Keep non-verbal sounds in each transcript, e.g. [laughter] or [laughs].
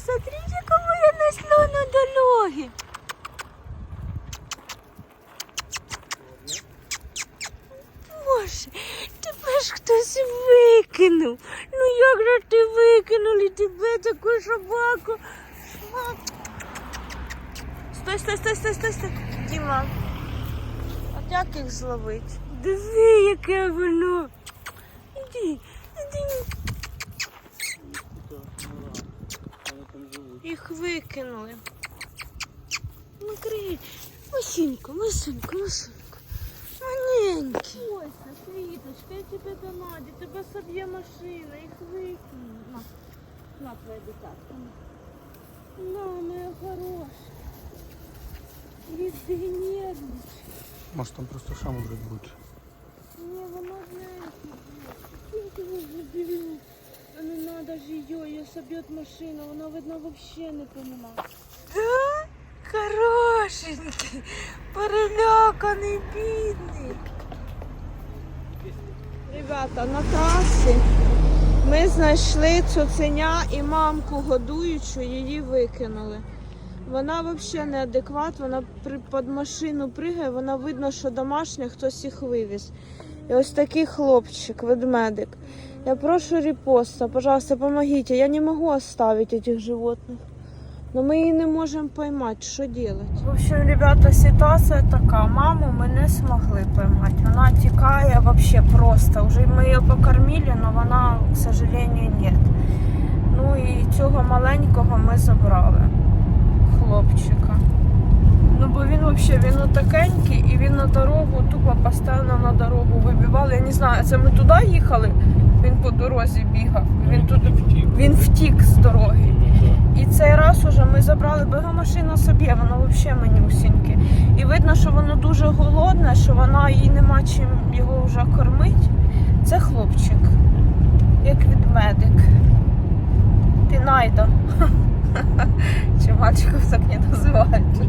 Посмотрите, кому я нашла на дороге. Боже, тебе ж хтось викинув. Ну як же ти викинули тебе таку собаку? Стой, стой, стой, стой, стой, стой. Діма. От як їх зловить? Диви, яке воно. Іди, іди. Їх викинули. Макрій. Масінько, масинько, масинько. Маленький. Ой, Світочка, я тебе до Наді, тебе соб'є машина, їх викинули. На, на твоя дитятка. На, моя хороша. Іди, нервничай. Може там просто шам може бути. Не, вона. А не надо ж її, її соб'є машина, вона, видно, вообще не понимає. Да? Хорошенький, переляканий, бідний. Ребята, на трасі ми знайшли цуценя і мамку годуючу, її викинули. Вона взагалі неадекват, вона під машину пригає, вона видно, що домашня, хтось їх вивіз. І ось такий хлопчик, ведмедик. Я прошу репоста, пожалуйста, помогите. Я не могу оставить этих животных. Но мы її не можемо поймати. Що делать? В общем, ребята, ситуація така. Маму ми не змогли поймати. Вона тікає вообще просто. Уже ми її покормили, але вона, к сожалению, нет. Ну і цього маленького ми забрали. Хлопчика. Ну бо він вообще він отакенький і він на дорогу тупо постійно на дорогу вибивав. Я не знаю, це ми туди їхали, він по дорозі бігав. Він тут він втік з дороги. І цей раз уже ми забрали, машина собі, воно взагалі манюсіньке. І видно, що воно дуже голодне, що вона їй нема чим його вже кормить. Це хлопчик, як ведмедик. Ти найда. [laughs] Чи мальчиків так не називають?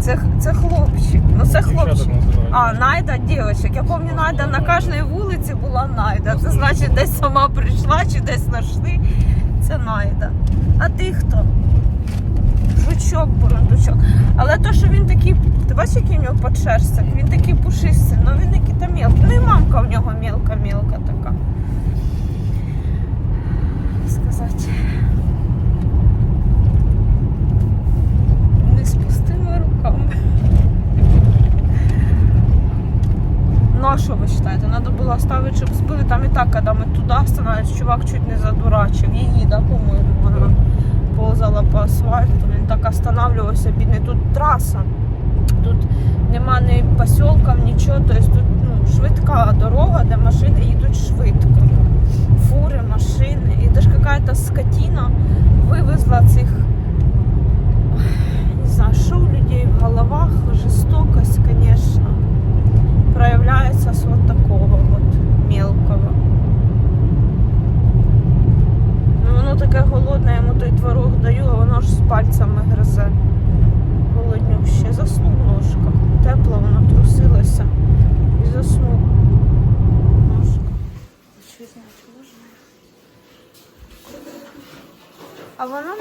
Це, це хлопчик. Ну це хлопчик. А, Найда дівчик. Я пам'ятаю, Найда на кожній вулиці була Найда. Це значить, десь сама прийшла чи десь знайшли. Це Найда. А ти хто? Жучок, бурундучок. Але то, що він такий, ти бачиш, який в нього подшерсток? Він такий пушистий, ну він який то мілкий. Ну і мамка в нього мілка-мілка така. Сказати. Не з пустими руками. Ну а що ви вважаєте? Треба було оставити, щоб збили. Там і так, коли ми туди остановились, чувак чуть не задурачив. Її, да, по-моєму, вона ползала по асфальту. Він так останавливався, бідний. Тут траса. Тут нема ні посілків, нічого. Тобто тут ну, швидка дорога, де машини їдуть швидко. Фури, машини. І теж якась скотина вивезла цих. Не знаю, що у людей в головах, жорстокость, звісно проявляется с вот такого вот мелкого. Ну, воно таке голодне, йому той творог даю, а воно ж з пальцями гризе. Голоднюще. Заснув ножка. Тепло, воно трусилося і заснув. Ножка. А воно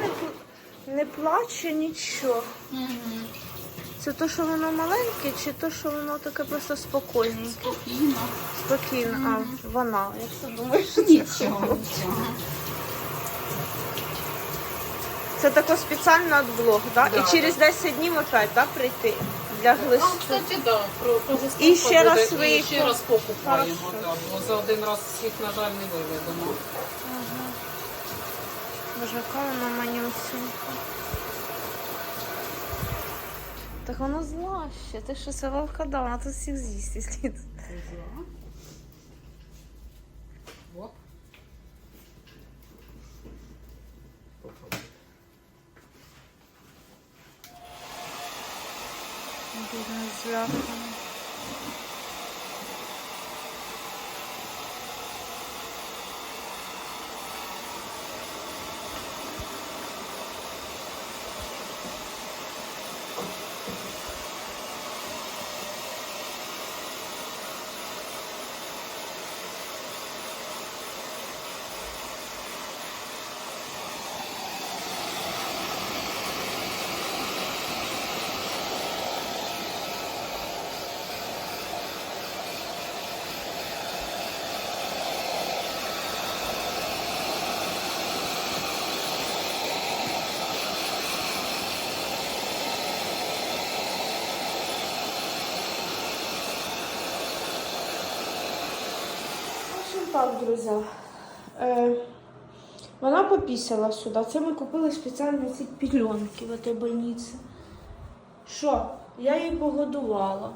не, не плаче нічого. Це то, що воно маленьке, чи то, що воно таке просто спокійненьке? Спокійно. Спокійно. А, вона. Я все думаю, що це Нічого. Це тако спеціально отблок, да? Да, І через 10 днів опять, да, прийти для Ну, глисту. кстати, да, про, про І ще раз ви і ще раз покупаємо. Да, бо за один раз всіх, на жаль, не виведемо. Боже, яка вона манюсенька. Так вона зла ще. Ти що це волкода, вона тут всіх з'їсть, якщо Оп. Бідна злякана. Так, друзі. Е, вона попісила сюди. Це ми купили спеціально ці пільонки в цій больниці. Що? Я її погодувала.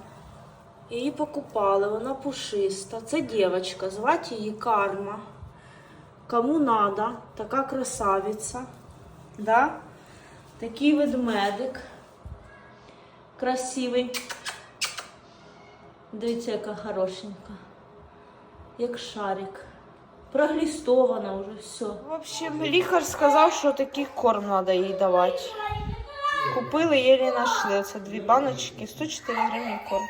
Її покупали, вона пушиста. Це дівчинка, звати її Карма. Кому надо, така красавиця. Да? Такий ведмедик. Красивий. Дивіться, яка хорошенька. Як шарик. Проглістована вже все. В общем, лікар сказав, що такий корм треба їй давати. Купили, єлі знайшли. Це дві баночки, 104 гривні корм.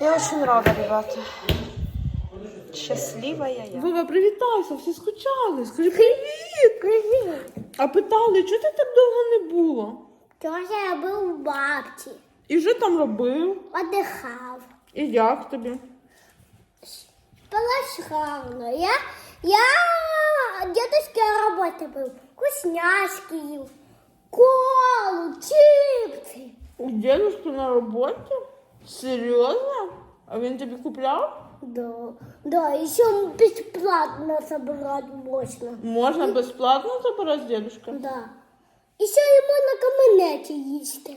Я очень рада, ребята. Щасливая я. Вова, привітайся, всі скучали. Скажи привіт. Привіт. А питали, чого ти так довго не було? Тоже я был у бабки, І що там робив? отдыхал. І як тобі? Полосхавно. Я, я дедушке работы был. Вкусняшки ел, колу, чипсы. У дедушки на роботі? Серйозно? А він тобі купляв? Да, да, еще бесплатно собрать можно. Можна безплатно забирати з дедушка? Да. Еще ему на каменете есть.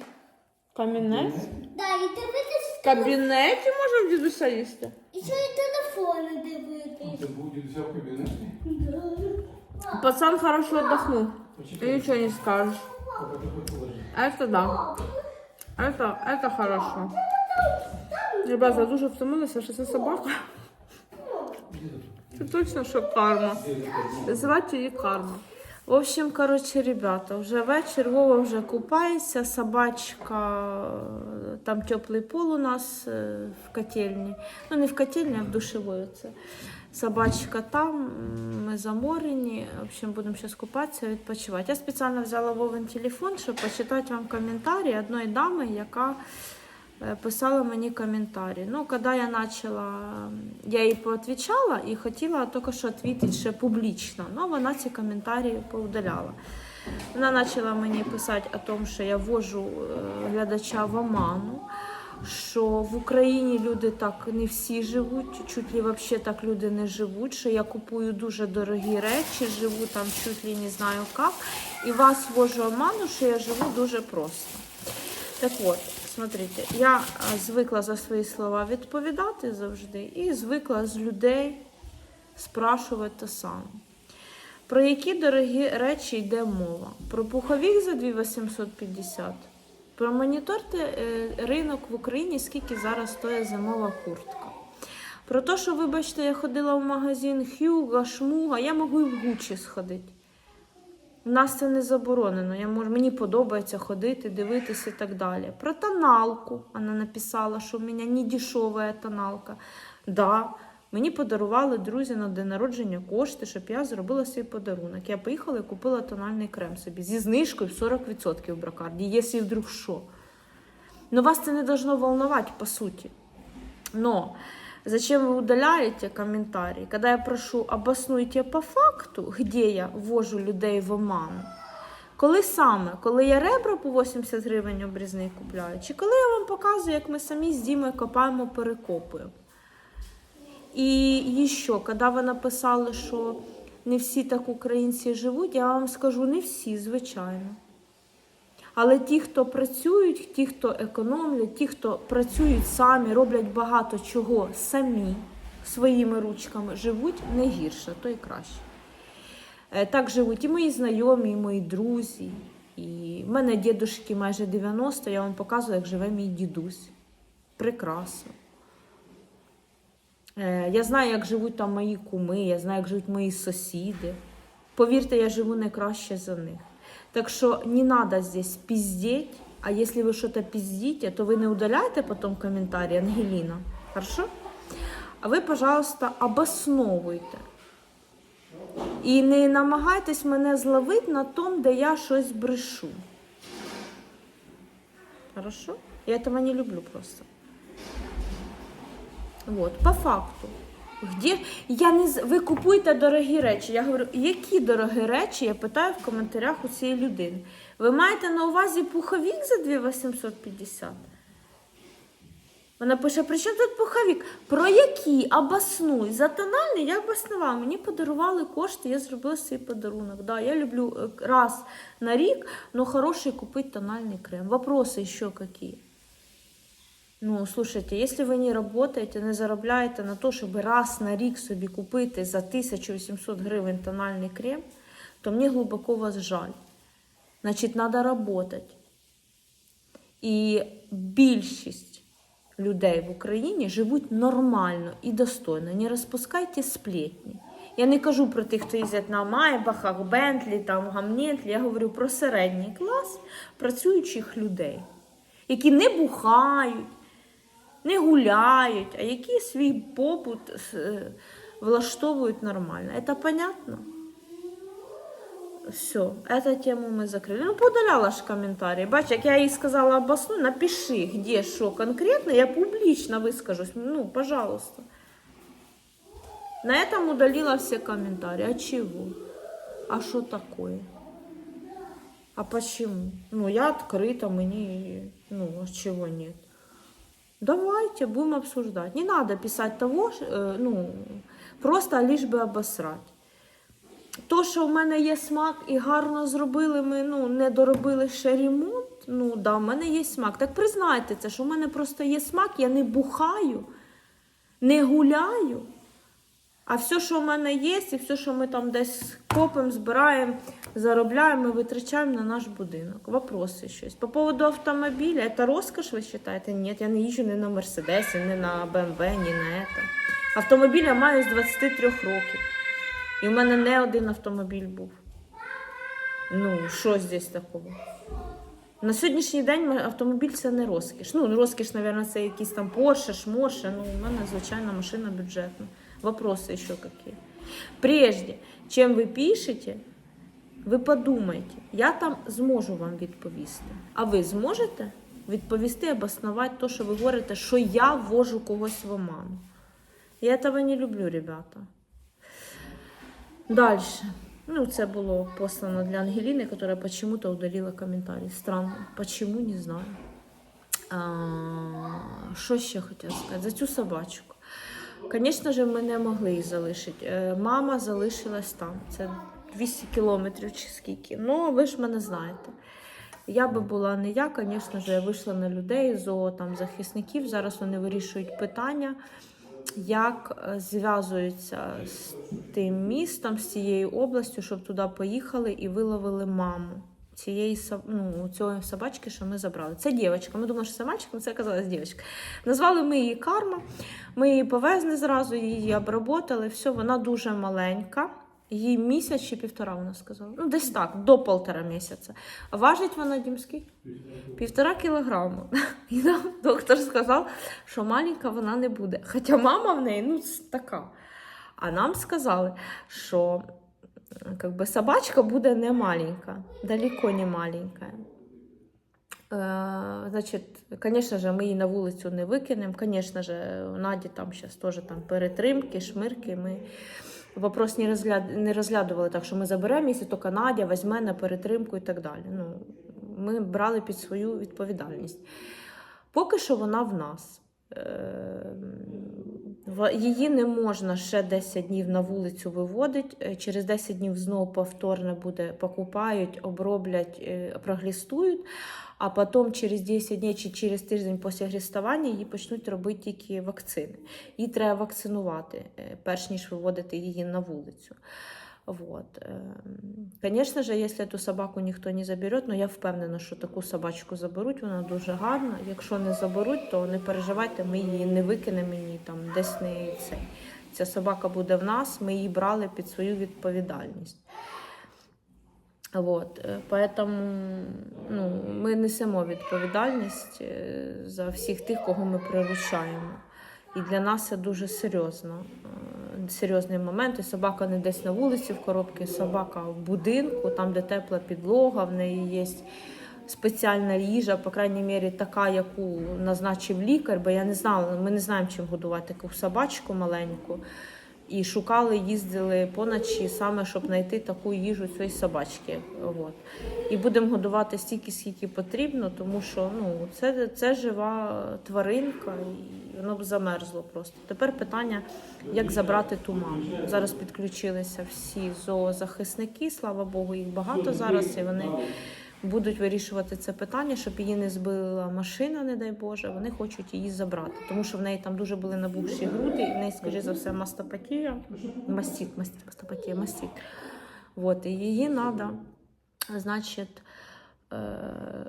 Камінець? Да, и ты В кабінеті можна в дідуся їсти? Еще и телефоны дивитись. Це буде взяв в кабінеті? Пацан хорошо отдохнул. Ты ничего не скажешь. Это да. Это, это хорошо. Ребята, дуже втомилися, що це собака. Це точно, що карма. Звати її карма. В общем, коротше, ребята, вже вечір, Вова вже купається, собачка, там теплий пол у нас е, в котельні. Ну, не в котельні, а в душевої це. Собачка там, ми заморені. В общем, будемо зараз купатися, відпочивати. Я спеціально взяла Вовин телефон, щоб почитати вам коментарі одної дами, яка писала мені коментарі. Ну, коли я почала, я їй поотвічала і хотіла тільки що відповідати ще публічно, але вона ці коментарі поудаляла. Вона почала мені писати о тому, що я ввожу е, глядача в оману, що в Україні люди так не всі живуть, чуть ли взагалі так люди не живуть, що я купую дуже дорогі речі, живу там чуть ли не знаю як, і вас ввожу в оману, що я живу дуже просто. Так от, смотрите, я звикла за свої слова відповідати завжди і звикла з людей спрашувати те саме. Про які дорогі речі йде мова? Про пуховік за 2850? Про моніторте е, ринок в Україні, скільки зараз стоїть зимова куртка. Про те, що, вибачте, я ходила в магазин Хьюга, Шмуга, я можу і в Гучі сходити. У нас це не заборонено. Я можу, мені подобається ходити, дивитися і так далі. Про тоналку. Вона написала, що в мене не дешева тоналка. Да, мені подарували друзі на день народження кошти, щоб я зробила свій подарунок. Я поїхала і купила тональний крем собі зі знижкою в 40% в бракарді, якщо вдруг що. Но вас це не должно волновать, по суті. Но зачем вы удаляете комментарии? Когда я прошу обоснуйте по факту, где я ввожу людей в оману. Коли саме? Коли я ребра по 80 гривень обрізний купляю? Чи коли я вам показую, як ми самі з Дімою копаємо, перекопуємо? І ще, коли ви написали, що не всі так українці живуть, я вам скажу, не всі, звичайно. Але ті, хто працюють, ті, хто економлять, ті, хто працюють самі, роблять багато чого самі своїми ручками, живуть не гірше, то і краще. Е, Так живуть і мої знайомі, і мої друзі. І в мене дідушки майже 90, я вам показую, як живе мій дідусь. Прекрасно. Е, Я знаю, як живуть там мої куми, я знаю, як живуть мої сусіди. Повірте, я живу не краще за них. Так что не надо здесь пиздеть, а если вы что-то пиздите, то вы не удаляйте потом комментарии, Ангелина, хорошо? А ви, пожалуйста, обосновуйте. І не намагайтесь мене зловити на тому, де я щось брешу. Хорошо? Я этого не люблю просто. Вот, по факту. Где? Я не з- ви купуєте дорогі речі. Я говорю, які дорогі речі? Я питаю в коментарях у цієї людини. Ви маєте на увазі пуховік за 2850? Вона пише, при чому тут пуховик? Про які? Обоснуй. За тональний я обоснувала. Мені подарували кошти, я зробила свій подарунок. Да, я люблю е, раз на рік, но хороший купить тональный крем. Вопросы еще какие? Ну, слушайте, если ви не работаете, не заробляєте на то, щоб раз на рік собі купити за 1800 гривень тональний крем, то мені глибоко вас жаль. Значить, треба работать. І більшість людей в Україні живуть нормально і достойно. Не розпускайте сплетні. Я не кажу про тих, хто їздять на Майбахах, Бентлі, там, Гамнетлі. Я говорю про середній клас працюючих людей, які не бухають, не гуляють, а які свій побут е, влаштовують нормально. Це понятно? Все, эту тему мы закрыли. Ну, поудаляла ж комментарии. Бач, як я їй сказала обоснуй, напиши, где что конкретно, я публично выскажусь. Ну, пожалуйста. На этом удалила все комментарии. А чего? А что такое? А почему? Ну, я открыта, мне, ну, а чего нет? Давайте, будем обсуждать. Не надо писать того, э, ну, просто лишь бы обосрать. То, що в мене є смак і гарно зробили, ми ну, не доробили ще ремонт. Ну, да, в мене є смак. Так признайте це, що в мене просто є смак, я не бухаю, не гуляю. А все, що в мене є, і все, що ми там десь копимо, збираємо, заробляємо, ми витрачаємо на наш будинок. Вопроси щось. По поводу автомобіля, це розкош, ви вважаєте? Ні, я не їжджу ні на Мерседесі, ні на БМВ, ні на це. Автомобіль я маю з 23 років. І в мене не один автомобіль був. Ну, що здесь такого? На сьогоднішній день автомобіль це не розкіш. Ну, розкіш, мабуть, це якісь там Порше, Шморше. Ну, у мене звичайна машина бюджетна. Вопросы еще какие. Прежде, чем ви пишете, ви подумайте, я там зможу вам відповісти. А ви зможете відповісти, обоснувати те, що ви говорите, що я ввожу когось в оману. Я этого не люблю, ребята. Дальше. Ну, це було послано для Ангеліни, яка почему-то удалила коментарі. Странно. Почему, не знаю. А, що ще хотіла сказати? За цю собачку. Звісно ж, ми не могли її залишити. Е, Мама залишилась там. Це 200 кілометрів чи скільки. Ну, ви ж мене знаєте. Я би була не я, звісно ж, я вийшла на людей, зоо там захисників. Зараз вони вирішують питання, як е, зв'язуються з тим містом, з цією областю, щоб туди поїхали і виловили маму. Цієї ну, цієї собачки, що ми забрали. Це дівчинка. Ми думали, що собачка, але це оказалась дівчинка. Назвали ми її карма. Ми її повезли зразу, її обработали. Все, вона дуже маленька. Їй місяць чи півтора, вона сказала. Ну, десь так, до полтора місяця. А важить вона дімський? Півтора кілограму. [laughs] І нам доктор сказав, що маленька вона не буде. Хоча мама в неї ну, така. А нам сказали, що бы, собачка буде не маленька, далеко не маленька. Е, Значить, звісно ж, ми її на вулицю не викинемо. Звісно ж, Наді там зараз теж там перетримки, шмирки. Ми вопрос не, розгляд... не розглядували так, що ми заберемо, якщо тільки Надя візьме на перетримку і так далі. Ну, ми брали під свою відповідальність. Поки що вона в нас. Е, Її не можна ще 10 днів на вулицю виводити. Через 10 днів знову повторно буде покупають, оброблять, е, проглістують. А потім через 10 днів чи через тиждень після грістування її почнуть робити тільки вакцини. Її треба вакцинувати, е, перш ніж виводити її на вулицю. Вот. Звісно ж, якщо эту собаку ніхто не забере, ну я впевнена, що таку собачку заберуть, вона дуже гарна. Якщо не заберуть, то не переживайте, ми її не викинемо ні там десь не цей. Ця собака буде в нас, ми її брали під свою відповідальність. Вот. Поэтому ну, ми несемо відповідальність е, за всіх тих, кого ми приручаємо. І для нас це дуже серйозно. е, Серйозний момент. І собака не десь на вулиці в коробці, собака в будинку, там, де тепла підлога, в неї є спеціальна їжа, по крайній мірі, така, яку назначив лікар, бо я не знала, ми не знаємо, чим годувати таку собачку маленьку. І шукали, їздили поночі саме, щоб знайти таку їжу цієї собачки. От. І будемо годувати стільки, скільки потрібно, тому що ну, це, це жива тваринка, і воно б замерзло просто. Тепер питання, як забрати ту маму. Зараз підключилися всі зоозахисники, слава Богу, їх багато зараз, і вони будуть вирішувати це питання, щоб її не збила машина, не дай Боже. Вони хочуть її забрати, тому що в неї там дуже були набухші груди, і в неї, скоріше за все, мастопатія, мастит, мастит, мастопатія, мастит. Вот, і її треба, значить, э,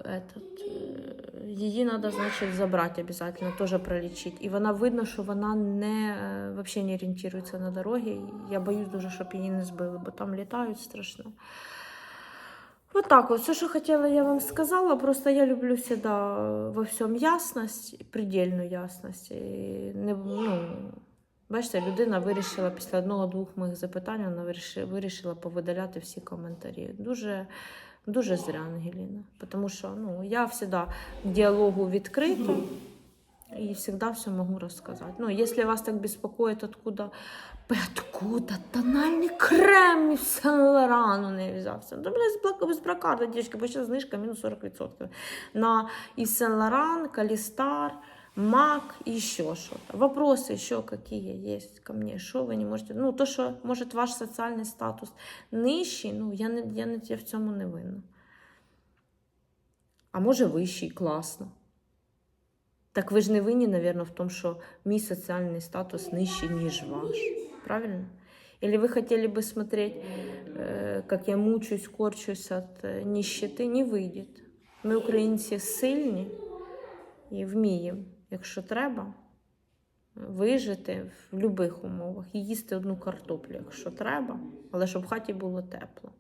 этот, э, її треба, значить, забрати обов'язково, теж пролічити. І вона видно, що вона не, э, вообще не орієнтується на дороги. Я боюсь дуже, щоб її не збили, бо там літають страшно. Вот так вот. Все, что хотела, я вам сказала. Просто я люблю всегда во всем ясность, предельну ясность. І не, ну, бачите, людина вирішила після одного-двох моїх запитань, вона вирішила повидаляти всі коментарі. Дуже, дуже зря, Ангеліна. Тому що ну, я завжди діалогу відкрита И всегда все могу рассказать. Ну, если вас так беспокоит, откуда, откуда тональный крем из Сен-Лорану не взявся. Да, блядь, з блак- з бракарда, девочки, бо сейчас знижка минус 40%. На и Сен-Лоран, Калистар, Мак и еще что-то. Вопросы еще какие есть ко мне? Что вы не можете? Ну, то, что, может, ваш социальный статус нижчий, ну, я, не, я, не, я в цьому не винна. А може вищий, класно. Так ви ж не винні, напевно, в тому, що мій соціальний статус нижчий, ніж ваш. Правильно? Или вы хотели бы смотреть, э, как я мучусь, корчусь от э, нищети? Не вийде. Ми, українці, сильні і вміємо, якщо треба, вижити в будь-яких умовах і їсти одну картоплю, якщо треба, але щоб в хаті було тепло.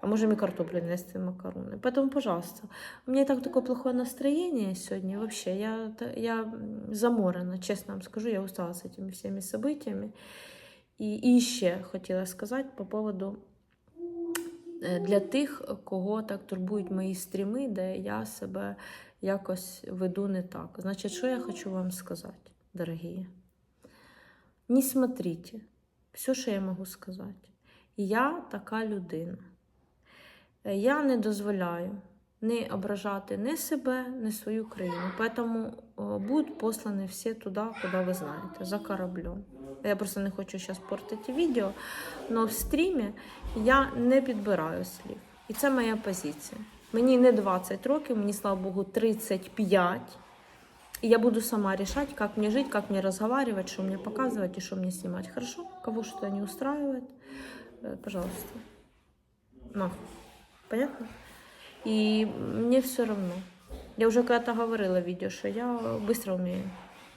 А можем и картоплю нести макароны. Поэтому, пожалуйста, у меня и так такое плохое настроение сегодня. Вообще, я, та- я м, заморена, честно вам скажу. Я устала с этими всеми событиями. І, і ще хотіла сказати по поводу е, для тих, кого так турбують мої стріми, де я себе якось веду не так. Значить, що я хочу вам сказати, дорогі? Не смотрите. Все, що я можу сказати. Я така людина. Е, Я не дозволяю не ображати ні себе, ні свою країну. Поэтому о, будуть послані всі туди, куди ви знаєте, за кораблем. Я просто не хочу зараз портити відео, але в стрімі я не підбираю слів. І це моя позиція. Мені не 20 років, мені, слава Богу, 35. И я буду сама решать, как мне жить, как мне разговаривать, что мне показывать и что мне снимать. Хорошо? Кого что не устраивает, э, пожалуйста. Нахуй. Понятно? И мне все равно. Я уже когда-то говорила в видео, что я быстро умею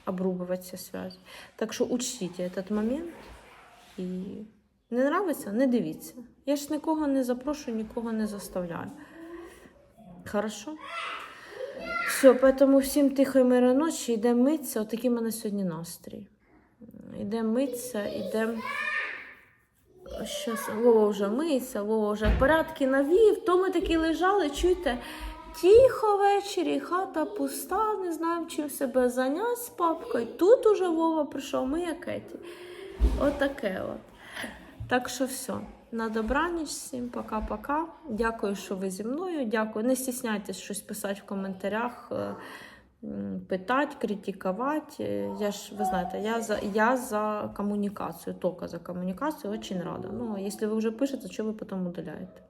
обрубывать все связи. Так что учтите этот момент. І не нравиться, не дивіться. Я ж нікого не запрошую, нікого не заставляю. Хорошо? Все, поэтому всім тихої мирої ночі, йдемо митися. Отакий в мене сьогодні настрій. Йдемо митися, йдемо. Щас Вова вже миється, Вова вже порядки навів. То ми такі лежали, чуєте, тихо ввечері, хата пуста, не знаємо, чим себе зайняти з папкою. Тут уже Вова прийшов, ми як еті. Отаке от. Так що все. На добраніч всім, пока-пока. Дякую, що ви зі мною. Дякую. Не стісняйтесь щось писати в коментарях, е, питати, критикувати. Е, Я ж, ви знаєте, я за, я за комунікацію, тільки за комунікацію, очень рада. Ну, а якщо ви вже пишете, що ви потім удаляєте?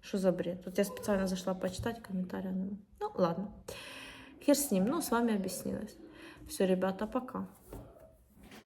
Що за бред? Тут я спеціально зайшла почитати, коментаря нема. Ну, ладно. Хер з ним. Ну, з вами об'яснилась. Все, ребята, пока.